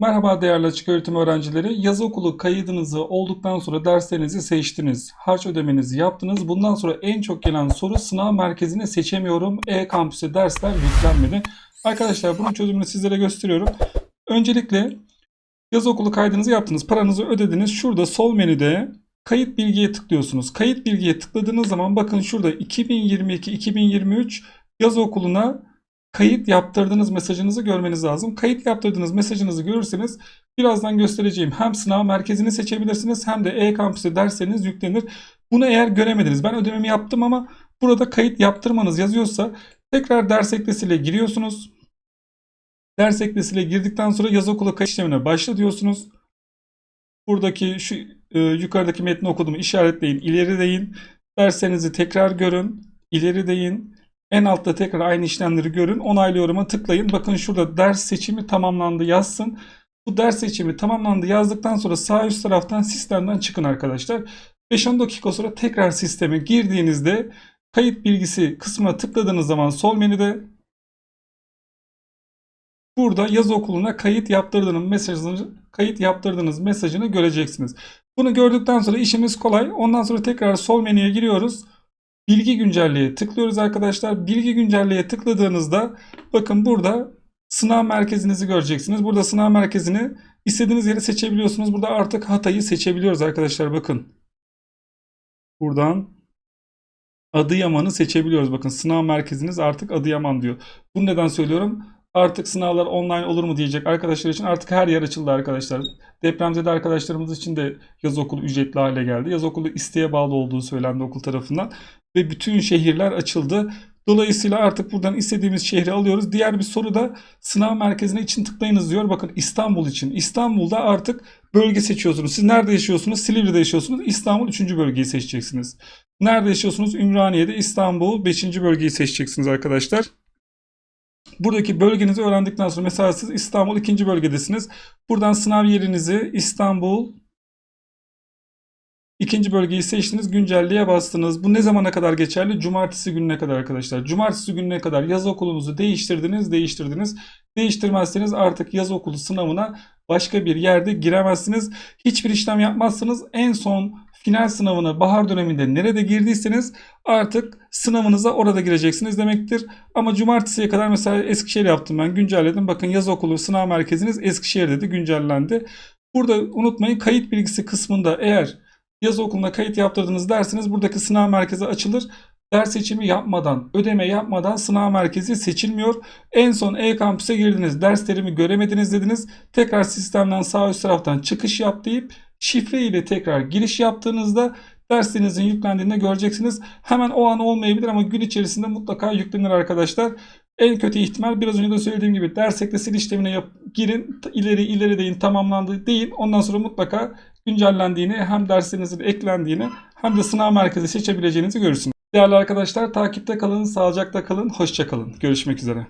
Merhaba değerli açık öğretim öğrencileri. Yaz okulu kaydınızı olduktan sonra derslerinizi seçtiniz. Harç ödemenizi yaptınız. Bundan sonra en çok gelen soru sınav merkezini seçemiyorum. E-kampüse dersler yüklenmedi. Arkadaşlar bunun çözümünü sizlere gösteriyorum. Öncelikle yaz okulu kaydınızı yaptınız. Paranızı ödediniz. Şurada sol menüde kayıt bilgiye tıklıyorsunuz. Kayıt bilgiye tıkladığınız zaman bakın şurada 2022-2023 yaz okuluna kayıt yaptırdığınız mesajınızı görmeniz lazım. Kayıt yaptırdığınız mesajınızı görürseniz birazdan göstereceğim hem sınav merkezini seçebilirsiniz hem de e-kampüse dersleriniz yüklenir. Bunu eğer göremediniz ben ödememi yaptım ama burada kayıt yaptırmanız yazıyorsa tekrar ders eklesiyle giriyorsunuz. Ders eklesiyle girdikten sonra yaz okulu kayıt işlemine başla diyorsunuz. Buradaki şu e, yukarıdaki metni okuduğumu işaretleyin, ileri deyin. Derslerinizi tekrar görün, ileri deyin. En altta tekrar aynı işlemleri görün. Onaylıyorum'a tıklayın. Bakın şurada ders seçimi tamamlandı yazsın. Bu ders seçimi tamamlandı yazdıktan sonra sağ üst taraftan sistemden çıkın arkadaşlar. 5-10 dakika sonra tekrar sisteme girdiğinizde kayıt bilgisi kısmına tıkladığınız zaman sol menüde burada yaz okuluna kayıt yaptırdığınız mesajını kayıt yaptırdığınız mesajını göreceksiniz. Bunu gördükten sonra işimiz kolay. Ondan sonra tekrar sol menüye giriyoruz. Bilgi güncelleye tıklıyoruz arkadaşlar. Bilgi güncelleye tıkladığınızda bakın burada sınav merkezinizi göreceksiniz. Burada sınav merkezini istediğiniz yeri seçebiliyorsunuz. Burada artık Hatay'ı seçebiliyoruz arkadaşlar bakın. Buradan Adıyaman'ı seçebiliyoruz. Bakın sınav merkeziniz artık Adıyaman diyor. Bunu neden söylüyorum? Artık sınavlar online olur mu diyecek arkadaşlar için artık her yer açıldı arkadaşlar. Depremzede arkadaşlarımız için de yaz okulu ücretli hale geldi. Yaz okulu isteğe bağlı olduğu söylendi okul tarafından. Ve bütün şehirler açıldı. Dolayısıyla artık buradan istediğimiz şehri alıyoruz. Diğer bir soru da sınav merkezine için tıklayınız diyor. Bakın İstanbul için. İstanbul'da artık bölge seçiyorsunuz. Siz nerede yaşıyorsunuz? Silivri'de yaşıyorsunuz. İstanbul 3. bölgeyi seçeceksiniz. Nerede yaşıyorsunuz? Ümraniye'de İstanbul 5. bölgeyi seçeceksiniz arkadaşlar. Buradaki bölgenizi öğrendikten sonra mesela siz İstanbul 2. bölgedesiniz. Buradan sınav yerinizi İstanbul ikinci bölgeyi seçtiniz. Güncelliğe bastınız. Bu ne zamana kadar geçerli? Cumartesi gününe kadar arkadaşlar. Cumartesi gününe kadar yaz okulunuzu değiştirdiniz, değiştirdiniz. Değiştirmezseniz artık yaz okulu sınavına başka bir yerde giremezsiniz. Hiçbir işlem yapmazsınız. En son final sınavına bahar döneminde nerede girdiyseniz artık sınavınıza orada gireceksiniz demektir. Ama cumartesiye kadar mesela Eskişehir yaptım ben güncelledim. Bakın yaz okulu sınav merkeziniz Eskişehir'de de güncellendi. Burada unutmayın kayıt bilgisi kısmında eğer yaz okuluna kayıt yaptırdınız derseniz buradaki sınav merkezi açılır. Ders seçimi yapmadan, ödeme yapmadan sınav merkezi seçilmiyor. En son e-kampüse girdiniz, derslerimi göremediniz dediniz. Tekrar sistemden sağ üst taraftan çıkış yap deyip şifre ile tekrar giriş yaptığınızda derslerinizin yüklendiğinde göreceksiniz. Hemen o an olmayabilir ama gün içerisinde mutlaka yüklenir arkadaşlar. En kötü ihtimal biraz önce de söylediğim gibi ders eklesi işlemine yap, girin, ileri ileri deyin, tamamlandı deyin. Ondan sonra mutlaka güncellendiğini hem dersinizin eklendiğini hem de sınav merkezi seçebileceğinizi görürsünüz. Değerli arkadaşlar takipte kalın, sağlıcakla kalın, hoşça kalın. Görüşmek üzere.